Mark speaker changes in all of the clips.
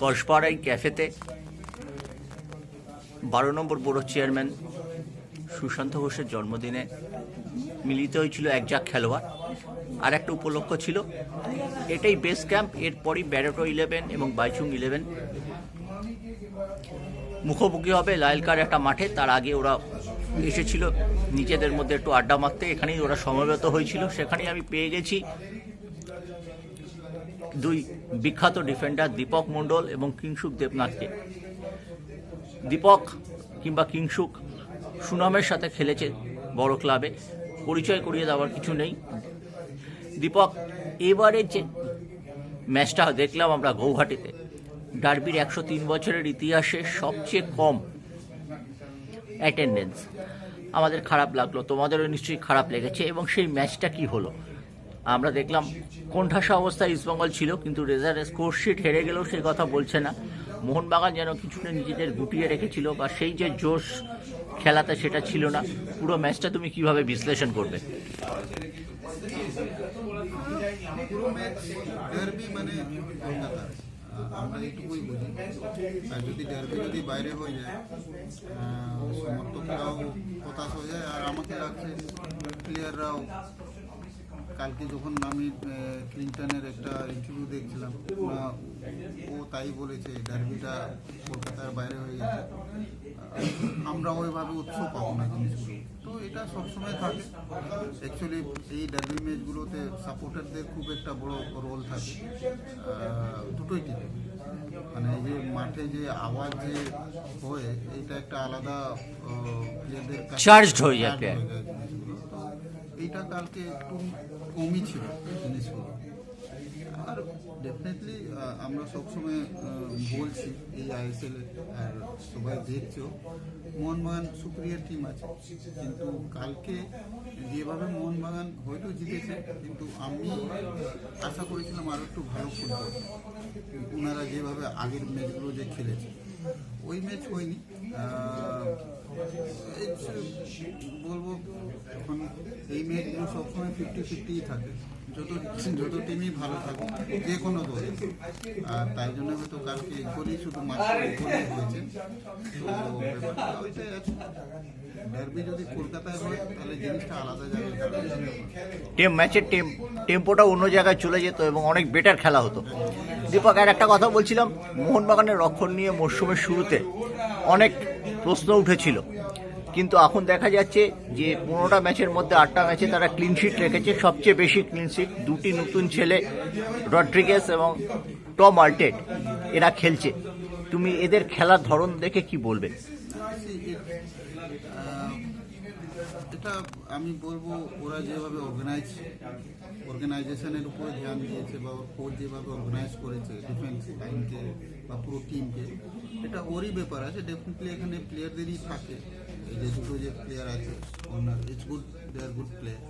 Speaker 1: কসপাড়াই ক্যাফেতে। বারো নম্বর বড় চেয়ারম্যান সুশান্ত ঘোষের জন্মদিনে মিলিত হয়েছিল এক জাক খেলোয়াড়। আর একটা উপলক্ষ ছিল, এটাই বেস ক্যাম্প এরপরই ব্যারোটো ইলেভেন এবং বাইচুং ইলেভেন মুখোমুখি হবে লাইলকার একটা মাঠে, তার আগে ওরা এসেছিল, নিজেদের মধ্যে একটু আড্ডা মারতে, এখানেই ওরা সমবেত হয়েছিল, সেখানেই আমি পেয়ে গেছি। দুই বিখ্যাত ডিফেন্ডার দীপক মণ্ডল এবং কিংসুক দেবনাথকে। দীপক কিংবা কিংসুক সুনামের সাথে খেলেছে বড় ক্লাবে, পরিচয় করিয়ে দেওয়ার কিছু নেই। দীপক এবারে যে ম্যাচটা দেখলাম আমরা গৌহাটিতে ডার্বির একশো তিন বছরের ইতিহাসে সবচেয়ে কম অ্যাটেন্ডেন্স আমাদের খারাপ লাগল, তোমাদেরও নিশ্চয়ই খারাপ লেগেছে এবং সেই ম্যাচটা কি হলো? আমরা দেখলাম কোণঠাসা অবস্থায় ইস্টবেঙ্গল ছিল, কিন্তু রেজার স্কোরশিট হেরে গেলেও সেই কথা বলছে না। মোহনবাগান যেন কিছুটা নিজেদের গুটিয়ে রেখেছিল বা সেই যে জোশ খেলাতে সেটা ছিল না, পুরো ম্যাচটা তুমি কীভাবে বিশ্লেষণ করবে?
Speaker 2: মানে আমরা আর যদি ডার্বি যদি বাইরে হয়ে যায় সমর্থকরাও হতাশ হয়ে যায়, আর আমাকে লাগছে প্লেয়াররাও কালকে যখন আমি ক্লিন্টনের একটা ইন্টারভিউ দেখছিলাম ও তাই বলেছে ডার্বিটা কলকাতার বাইরে হয়ে গেছে। আমরা ওইভাবে উৎসব পাবো না জিনিসগুলো। তো এটা সবসময় থাকে। অ্যাকচুয়ালি এই ডার্বি ম্যাচগুলোতে সাপোর্টারদের খুব একটা বড় রোল থাকে। দুটোই টিমে মানে এই যে মাঠে যে আওয়াজ যে হয় এটা একটা আলাদা প্লেয়ারদের
Speaker 1: Charged হয়ে যায়।
Speaker 2: এইটা কালকে একটু কমই ছিল, জিনিসগুলো। আর ডেফিনেটলি আমরা সবসময় বলছি এই আইএসএল আর সবাই দেখছ মোহনবাগান সুপ্রিয়ার টিম আছে, কিন্তু কালকে যেভাবে মোহনবাগান হয়তো জিতেছে, কিন্তু আমি আশা করেছিলাম আরও একটু ভালো ফুটবল ওনারা যেভাবে আগের ম্যাচগুলো যে খেলেছে, ওই ম্যাচ হয়নি। বলব, এখন এই ম্যাচগুলো সবসময় ফিফটি ফিফটিই থাকে। যত যত টিমই ভালো থাকুক, যে কোনো দল। আর তাই জন্য হয়তো কালকে শুধু মাত্র হয়েছে। যদি কলকাতায় তাহলে জিনিসটা আলাদা দাঁড়াবে।
Speaker 1: ম্যাচের টেম টেম্পোটা অন্য জায়গায় চলে যেত এবং অনেক বেটার খেলা হতো। দীপক, আর একটা কথা বলছিলাম, মোহনবাগানের রক্ষণ নিয়ে মরশুমের শুরুতে। অনেক প্রশ্ন উঠেছিল। কিন্তু এখন দেখা যাচ্ছে যে পনেরোটা ম্যাচের মধ্যে আটটা ম্যাচে তারা ক্লিনশিট রেখেছে। সবচেয়ে বেশি ক্লিনশিট দুটি নতুন ছেলে রড্রিগেস এবং টম আল্টেড, এরা খেলছে। তুমি এদের খেলার ধরন দেখে কি বলবে?
Speaker 2: এটা আমি বলব, ওরা যেভাবে অর্গানাইজ অর্গানাইজেশনের উপরে ধ্যান দিয়েছে বা ওর যেভাবে অর্গানাইজ করেছে ডিফেন্স লাইনকে বা পুরো টিমকে এটা ওরই ব্যাপার আছে। ডেফিনেটলি এখানে প্লেয়ারদেরই থাকে। এই যে দুটো যে প্লেয়ার আছে ওনার it's good they are good player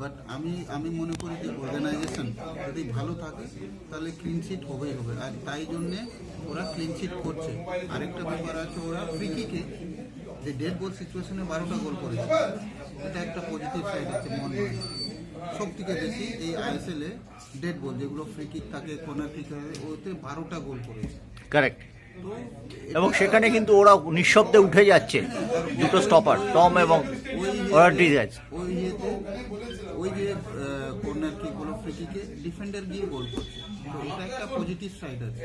Speaker 2: but আমি আমি মনে করি যে অর্গানাইজেশন যদি ভালো থাকে, তাহলে ক্লিনশিট হবেই হবে। আর তাই জন্যে ওরা ক্লিনশিট করছে। আরেকটা ব্যাপার আছে ওরা ফ্রিকিকে যে ডেড বল সিচুয়েশনে বারোটা গোল করেছে। এটা একটা পজিটিভ সাইড আছে মন সব থেকে বেশি এই আইএসএলে ডেড বল যেগুলো ফ্রি কিক থাকে কর্নার কিক ওতে বারোটা গোল করেছে।
Speaker 1: কারেক্ট এবং সেখানে কিন্তু ওরা নিঃশব্দে উঠে যাচ্ছে দুটো স্টপার টম এবং রড্রিগেজ
Speaker 2: ওই ইয়েতে ওই যে কর্নার কিক বলো ফ্রি ডিফেন্ডার গিয়ে গোল করছে। তো এটা একটা পজিটিভ সাইড আছে।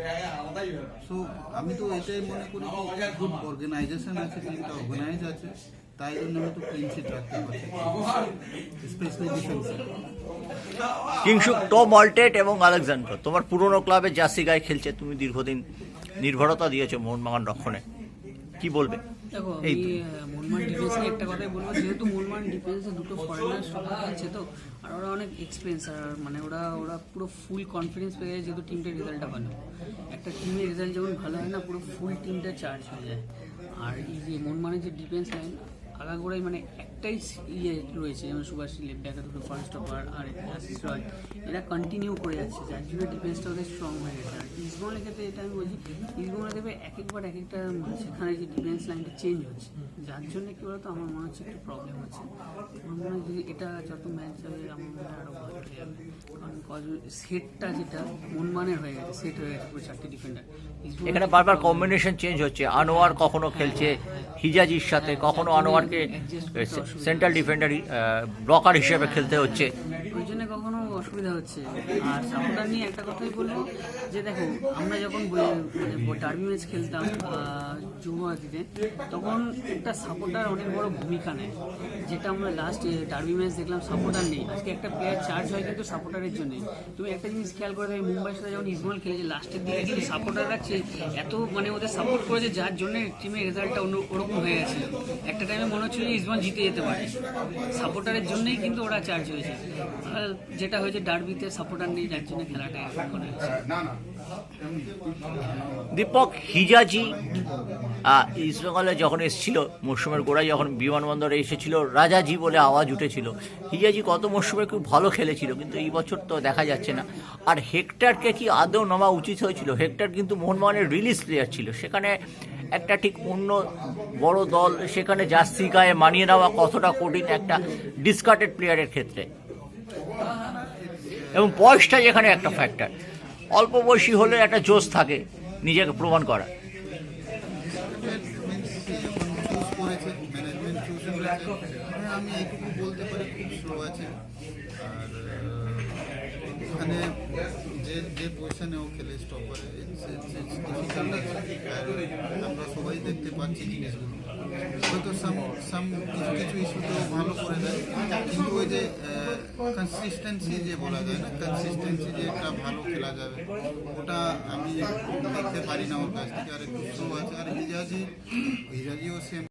Speaker 2: সো আমি তো এটাই মনে করি যে গুড অর্গানাইজেশন আছে টিমটা অর্গানাইজ আছে। তাই জন্য হয়তো ক্লিন শিট রাখতে পারছে। স্পেশালি ডিফেন্সে
Speaker 1: কিংসুক টম অল্টেট এবং আলেকজান্ডার তোমার পুরনো ক্লাবে জার্সি গায়ে খেলছে তুমি দীর্ঘদিন নির্ভরতা দিয়েছ মোহনবাগান রক্ষণে। কি বলবে?
Speaker 3: দেখো আমি। ডিফেন্সে একটা কথাই বলব যেহেতু ডিফেন্সে দুটো ফরেনার সবাই খেলছে তো আর ওরা অনেক এক্সপিরিয়েন্স আর মানে ওরা ওরা পুরো ফুল কনফিডেন্স পেয়ে যায় যেহেতু টিমটার রেজাল্টটা ভালো। একটা টিমের রেজাল্ট যখন ভালো হয় না পুরো ফুল টিমটা চার্জ হয়ে যায়। আর এই যে মোহনবাগানের যে ডিফেন্স লাইন আগাগোড়াই মানে এক একটাই ইয়ে রয়েছে যেমন সুভাষী লেফট ব্যাকে দুটো ফার্স্ট স্টপার আর আশিস রয় এরা কন্টিনিউ করে যাচ্ছে যার জন্য ডিফেন্সটা ওদের স্ট্রং হয়ে গেছে। আর ইস্টবেঙ্গলের ক্ষেত্রে এটা আমি বলছি ইস্টবেঙ্গলে ক্ষেত্রে এক একবার এক একটা সেখানে যে ডিফেন্স লাইনটা চেঞ্জ হচ্ছে। যার জন্য কি বলতো আমার মনে হচ্ছে একটু প্রবলেম হচ্ছে। আমার মনে হয় যদি এটা যত ম্যাচ যাবে আমার মনে হয় আরও ভালো হয়ে যাবে। কারণ সেটটা যেটা মনমানের হয়ে গেছে সেট হয়ে গেছে পুরো চারটে ডিফেন্ডার
Speaker 1: এখানে বারবার কম্বিনেশন চেঞ্জ হচ্ছে। আনোয়ার কখনো খেলছে হিজাজির সাথে কখনো আনোয়ারকে সেন্ট্রাল ডিফেন্ডার ব্লকার হিসেবে খেলতে হচ্ছে।
Speaker 3: ওই জন্য কখনো অসুবিধা হচ্ছে। আর সাপোর্টার নিয়ে একটা কথাই বলব যে দেখো, আমরা যখন মানে ডার্বি ম্যাচ খেলতাম যুবভারতীতে তখন একটা সাপোর্টার অনেক বড় ভূমিকা নেয়। যেটা আমরা লাস্ট ডার্বি ম্যাচ দেখলাম, সাপোর্টার নেই। আজকে একটা প্লেয়ার চার্জ হয় কিন্তু সাপোর্টারের জন্য। তুমি একটা জিনিস খেয়াল করে দেখো মুম্বাইয়ের সাথে যখন ইসমাইল খেলেছে লাস্টের দিকে কিন্তু সাপোর্টাররা এত মানে ওদের সাপোর্ট করেছে, যার জন্য টিমের রেজাল্টটা অন্য, ওরকম হয়ে গেছে। একটা টাইমে মনে হচ্ছিল যে ইসমাইল জিতে যেতে পারে। সাপোর্টারের জন্যই কিন্তু ওরা চার্জ হয়েছে। যেটা হয়েছে সাপোর্টার খেলাটা।
Speaker 1: দীপক হিজাজি ইস্টবেঙ্গলে যখন এসেছিল, মরশুমের গোড়ায় যখন বিমানবন্দরে এসেছিল, রাজাজি বলে আওয়াজ উঠেছিল। হিজাজি কত মরশুমে খুব ভালো খেলেছিল, কিন্তু এই বছর তো দেখা যাচ্ছে না। আর হেক্টারকে কি আদৌ নামা উচিত হয়েছিল? হেক্টার কিন্তু মোহনবাগানের রিলিজ প্লেয়ার ছিল। সেখানে একটা ঠিক অন্য বড় দল, সেখানে জার্সি গায়ে মানিয়ে নেওয়া কতটা কঠিন একটা ডিসকার্টেড প্লেয়ারের ক্ষেত্রে। এবং বয়সটা যেখানে একটা ফ্যাক্টর অল্প বয়সী হলে একটা জোশ থাকে নিজেকে প্রমাণ করা।
Speaker 2: হ্যাঁ আমি বলতে পারি, খুব স্লো আছে। আর আহ, ওখানে যে যে পজিশনে ও খেলে স্টপারে ডিফিকাল্ট আছে আর আমরা সবাই দেখতে পাচ্ছি জিনিসগুলো। হয়তো সাম সাম কিছু কিছু ইস্যুতে ও ভালো করে দেয়। কিন্তু ওই যে কনসিস্টেন্সি যে বলা যায় না কনসিস্টেন্সি যে একটা ভালো খেলা যাবে ওটা আমি দেখতে পারি না ওর কাছ থেকে। আর একটু স্লো আছে। আর হিজাজি হিজাজিও সেম